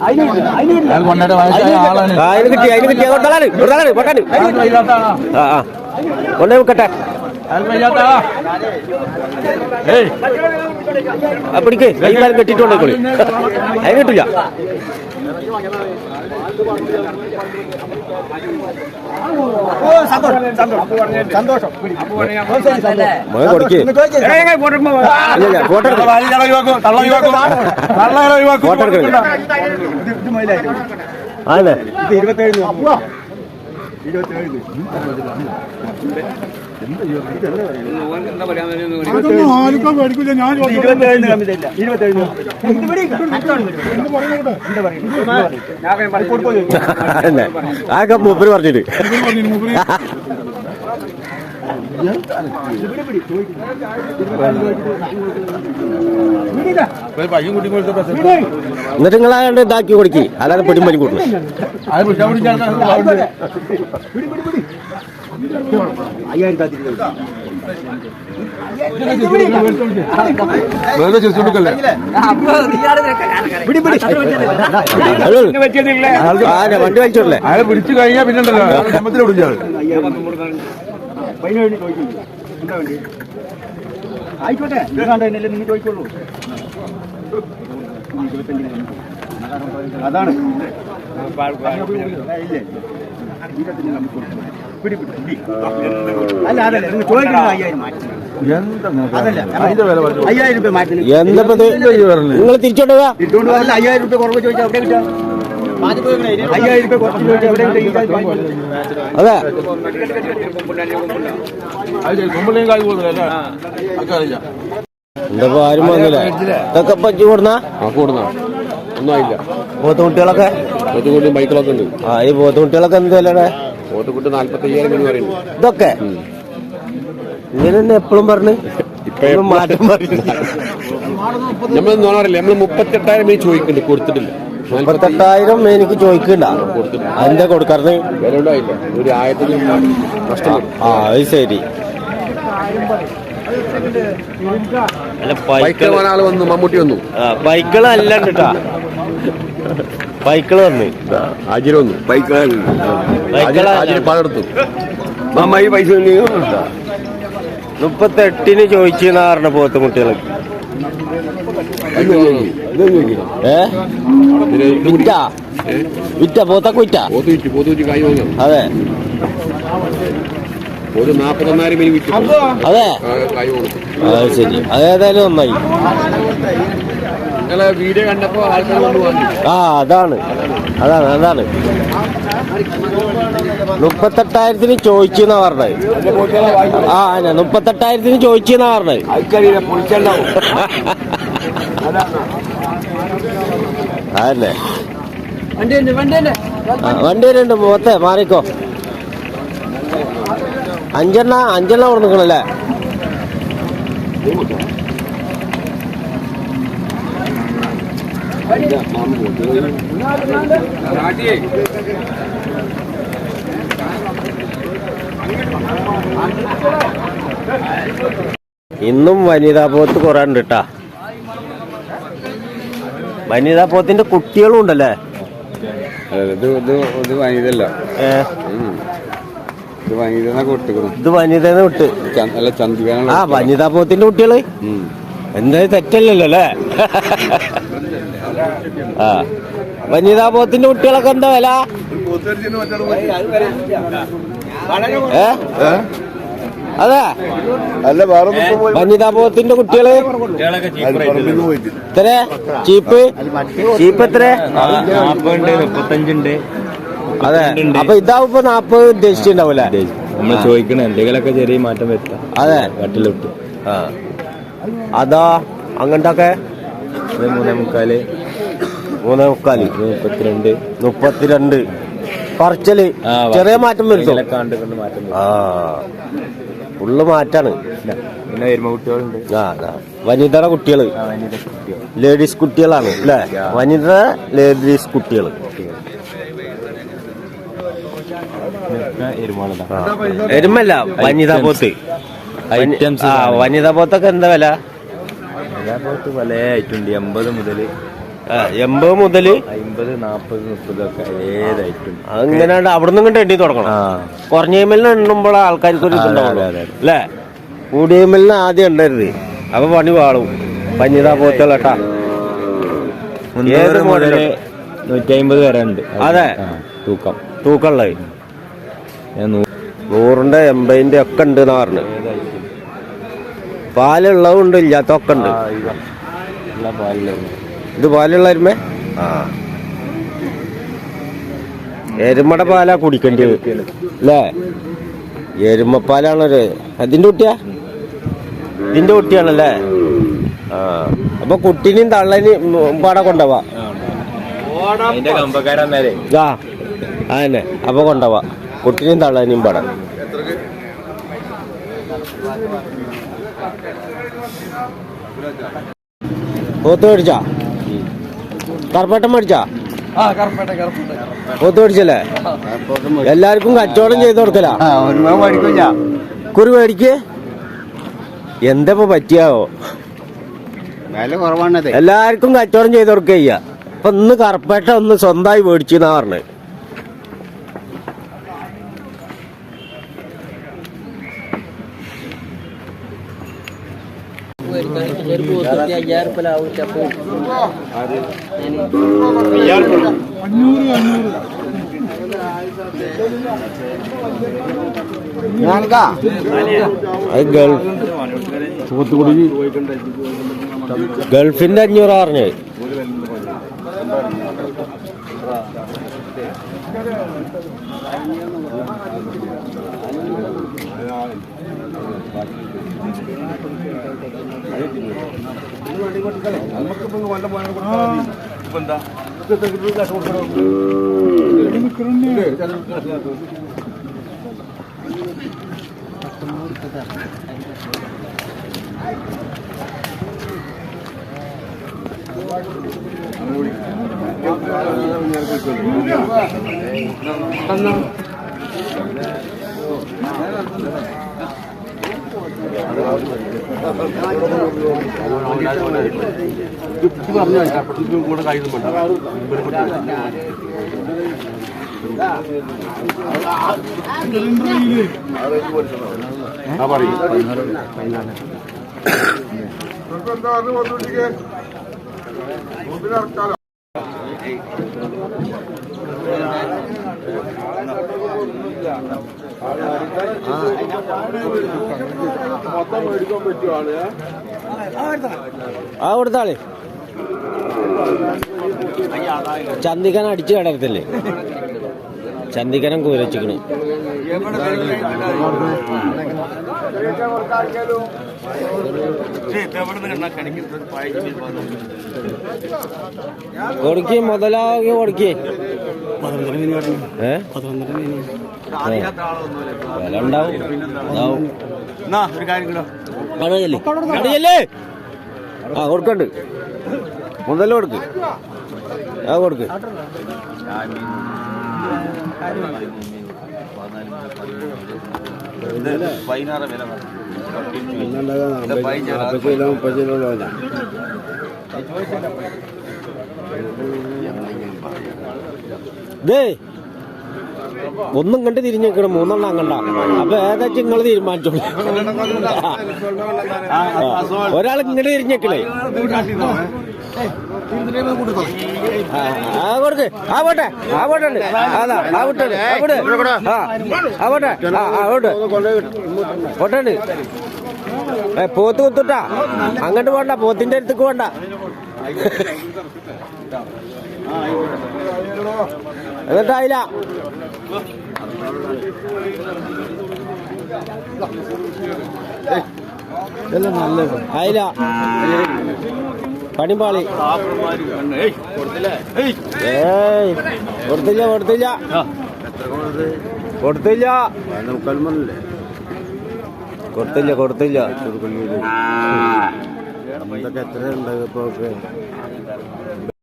അതിന് കിട്ടി അതിന് കിട്ടി. കൊടുത്താലാണ് കൊടുത്താലാണ് പൊട്ടാണ് ആ ആ. കൊണ്ടേ വെക്കട്ടെ. പിടിക്ക്. കൈകാലം അതിന് കിട്ടില്ല മോനെ കൊടുക്ക് അതൊന്നും ആർക്കും മേടിക്കില്ല ഞാൻ മൂപ്പര് പറഞ്ഞിട്ട്. എന്നിട്ട് നിങ്ങൾ അയാളുടെ ഇതാക്കി കൊടുക്കി. അല്ലാതെ പെടും പനി കൂട്ടണം അത് പിടിച്ചാ പിടിച്ചാൽ വെറുതെ ചിരിച്ചു കൊടുക്കല്ലേ? ആ വണ്ടി വലിച്ചോളേ അയാൾ പിടിച്ചു കഴിഞ്ഞാൽ പിന്നെ ഉണ്ടല്ലോ ജന്മത്തിൽ പിടിച്ചാൽ ആയിക്കോട്ടെ നിങ്ങൾ ചോദിച്ചോളൂ അതാണ് അല്ല അതല്ല നിങ്ങൾ ചോദിക്കുന്നത് അയ്യായിരം മാറ്റി രൂപ മാറ്റി നിങ്ങൾ വല്ല അയ്യായിരം രൂപ കുറവ് ചോദിച്ചാൽ എവിടെ കിട്ടാം അയ്യായിരം രൂപ കുറച്ച് അതെ എന്തപ്പോ ആരും വന്നില്ല? ഇതൊക്കെ പറ്റി കൂടുന്ന? കൂടുന്ന? ഒന്നും ആയില്ല. പോത്തുകുട്ടികളൊക്കെ? പോത്തുകുട്ടി ബൈക്കിലൊക്കെ ഉണ്ട്. ആ ഈ പോത്തുകുട്ടികളൊക്കെ എന്ത് വിലയുടെ? പോത്തുകുട്ടി നാല്പത്തി അയ്യായിരം എന്ന് പറയുന്നു. ഇതൊക്കെ? ഇങ്ങനെ തന്നെ എപ്പോഴും പറഞ്ഞു? ഇപ്പൊ മാറ്റം പറഞ്ഞു. നമ്മൾ നോണറില്ല? നമ്മൾ മുപ്പത്തെട്ടായിരം ചോദിക്കുന്നുണ്ട് കൊടുത്തിട്ടില്ല. മുപ്പത്തെട്ടായിരം എനിക്ക് ചോദിക്കണ്ട അതിന്റെ കൊടുക്കറിന് ആ അത് ശരി. വന്ന വന്നു മമ്മൂട്ടി വന്നു. ബൈക്കുകൾ അല്ല കേട്ടാ ബൈക്കുകൾ വന്ന്. ആജിര വന്നു. ബൈക്കിൽ ബൈക്കുകൾ പൈസ മുപ്പത്തെട്ടിന് ചോദിച്ചു പറഞ്ഞ പോത്തുകുട്ടികൾക്ക് ഏ? വിറ്റ? വിറ്റ പോത്തൊക്കെ വിറ്റ? അതെ. ഒരു വിറ്റ് അതെ. അത് ശരി. അതേതായാലും നന്നായി. വീഡിയോ കണ്ടപ്പോ ആ അതാണ്. അതാണ് അതാണ്. മുപ്പത്തെട്ടായിരത്തിന് ചോദിച്ചു എന്നാ പറഞ്ഞത്. ആ മുപ്പത്തെട്ടായിരത്തിന് മുപ്പത്തെട്ടായിരത്തിന് ചോദിച്ചെന്നാ പറഞ്ഞത്. അതല്ലേ വണ്ടി വരുന്നുണ്ട് പോത്തെ മാറിക്കോ. അഞ്ചെണ്ണ അഞ്ചെണ്ണ കൊടുക്കണല്ലേ ഇന്നും വനിതാ പോത്ത് കുറെ ഉണ്ട് കേട്ടാ വനിതാ പോത്തിന്റെ കുട്ടികളും ഉണ്ടല്ലേ? ഇത് ഇത് ഇത് ഇത് വിട്ട്. ആ വനിതാ പോത്തിന്റെ കുട്ടികൾ? എന്തായാലും തെറ്റല്ലല്ലോ അല്ലേ? ആ. വനിതാ പോത്തിന്റെ കുട്ടികളൊക്കെ എന്താ വില? ഏ? അതെ. അല്ല വേറെ വനിതാ പോത്തിന്റെ കുട്ടികൾ? എത്ര ചീപ്പ് ചീപ്പ്? എത്ര നാപ്പതുണ്ട് മുപ്പത്തഞ്ചുണ്ട്. അതെ. അപ്പൊ ഇതാവുമ്പോ നാപ്പത് ഉദ്ദേശിച്ചിട്ടുണ്ടാവൂല നമ്മൾ ചോദിക്കണ എന്തെങ്കിലുമൊക്കെ ചെറിയ മാറ്റം വരുത്താം. അതെ. വട്ടിലിട്ട് ആ. അതാ അങ്ങനത്തെ ഇത് മൂന്നേ മുക്കാൽ. മൂന്നേ മുക്കാൽ. മുപ്പത്തിരണ്ട്. മുപ്പത്തിരണ്ട്. പറച്ചൽ. ചെറിയ മാറ്റം വരുത്തും. ആ. ഫുള്ള് മാറ്റാണ്. പിന്നെ വരുമ്പോ കുട്ടികളുണ്ട്. ആ ആ. വനിതയുടെ കുട്ടികൾ. കുട്ടികൾ ലേഡീസ് കുട്ടികളാണ് അല്ലേ? വനിത ലേഡീസ് കുട്ടികൾ എരുമാളതാ എരുമല്ല വനിതാ പോത്ത്. വനിതാ പോത്തൊക്കെ എന്താ വില? വനിതാ പോത്ത് പല ഐറ്റുണ്ട് എൺപത് മുതൽ ആ, എൺപത് മുതൽ അമ്പത് നാപ്പത് മുപ്പതൊക്കെ ഏതായിട്ടും. അങ്ങനെ അവിടെ നിന്നും ഇങ്ങോട്ട് എണ്ണി തുടങ്ങണം. കുറഞ്ഞ എമ്മലിന് എണ്ണുമ്പോൾ ആൾക്കാർക്ക് ഒരു ഇതുണ്ടാവുള്ളൂ. അല്ലേ? കൂടിയ എമ്മലിന് ആദ്യം എണ്ണരുത്. അപ്പൊ പണി വാളും പഞ്ഞിതാ പോത്തലട്ടാ ഏത് മോഡൽ? നൂറ്റി അമ്പത് വരെ ഉണ്ട്. അതെ. തൂക്കം. തൂക്കമുള്ളത് നൂ- നൂറിന്റെ എൺപതിന്റെ ഒക്കെ ഉണ്ട് എന്ന് പറഞ്ഞു. പാലുള്ളതുണ്ട് ഇല്ലാത്തൊക്കെ ഉണ്ട് ഇതാ. പാലുള്ള എരുമ? ആ. എരുമയുടെ പാലാ കുടിക്കേണ്ടി. അല്ലേ? എരുമപ്പാലാണൊരു അതിന്റെ കുട്ടിയാ? ഇതിന്റെ കുട്ടിയാണല്ലേ? ആ. അപ്പൊ കുട്ടീനെയും തള്ളനെയും പാടെ കൊണ്ടുപോവാ. ആ അതന്നെ. അപ്പൊ കൊണ്ടുപോവാ. കുട്ടീനെയും തള്ളനെയും പാടെ. പോത്ത് മേടിച്ചാ? കറുപ്പേട്ടൻ മേടിച്ചാ? കറപ്പേട്ടെ കറപ്പേട്ടെ പോത്ത് മേടിച്ചല്ലേ? എല്ലാവർക്കും കച്ചവടം ചെയ്ത് കൊടുക്കലാ? കുറി മേടിക്ക്. എന്താ പറ്റിയാവോ? എല്ലാവർക്കും കച്ചവടം ചെയ്ത് കൊടുക്കുക ഇപ്പൊ അപ്പൊ ഇന്ന് കറുപ്പേട്ട ഒന്ന് സ്വന്തമായി മേടിച്ചു എന്നാ പറഞ്ഞത് ഗൾഫിന്റെ അഞ്ഞൂറ് പറഞ്ഞത് നമുക്കിപ്പോ വേണ്ട പോകാൻ കൊടുത്താൽ ഇപ്പൊ എന്താ കാശ് കൊടുക്കണം തന്നെ കൂടെ കയ്യിൽ ആ പറയും ആ കൊടുത്താളെ ചന്തിക്കൻ അടിച്ചു കിടക്കത്തില്ലേ ചന്ദിക്കനം കൂരച്ചിക്കണ് കൊടുക്കേ മുതലാകെ കൊടുക്കേ. ഏ? വില ഉണ്ടാവും ഉണ്ടാവും ഒരു കാര്യം കൂടെ കടയല്ലേ കടയല്ലേ ആ കൊടുക്കണ്ട് മുതല കൊടുക്ക് ആ കൊടുക്ക് പതിനാറ് വില ദേ ഒന്നും കണ്ട് തിരിഞ്ഞേക്കണം മൂന്നെണ്ണം കണ്ട. അപ്പൊ ഏതാ നിങ്ങൾ തീരുമാനിച്ചോളൂ? ഒരാൾ ഇങ്ങോട്ട് തിരിഞ്ഞേക്കണേ ആ, ആ. കൊടുക്ക്. ആ പോട്ടെ. ആ പോട്ടെ. അതാ ആ വിട്ടെ ആ ആ ആ പോട്ടെ. ആ ആ വിട്ട്. പോട്ടെ ഏ പോത്ത് കുത്തുട്ടാ. അങ്ങോട്ട് പോണ്ട പോത്തിന്റെ അടുത്തേക്ക് പോണ്ട. എന്നിട്ടായില്ല ആയില്ല പണിമ്പാളി ഏയ് കൊടുത്തില്ല കൊടുത്തില്ല. കൊടുത്തില്ല. കൊടുത്തില്ല കൊടുത്തില്ല. എത്ര ഉണ്ടാകും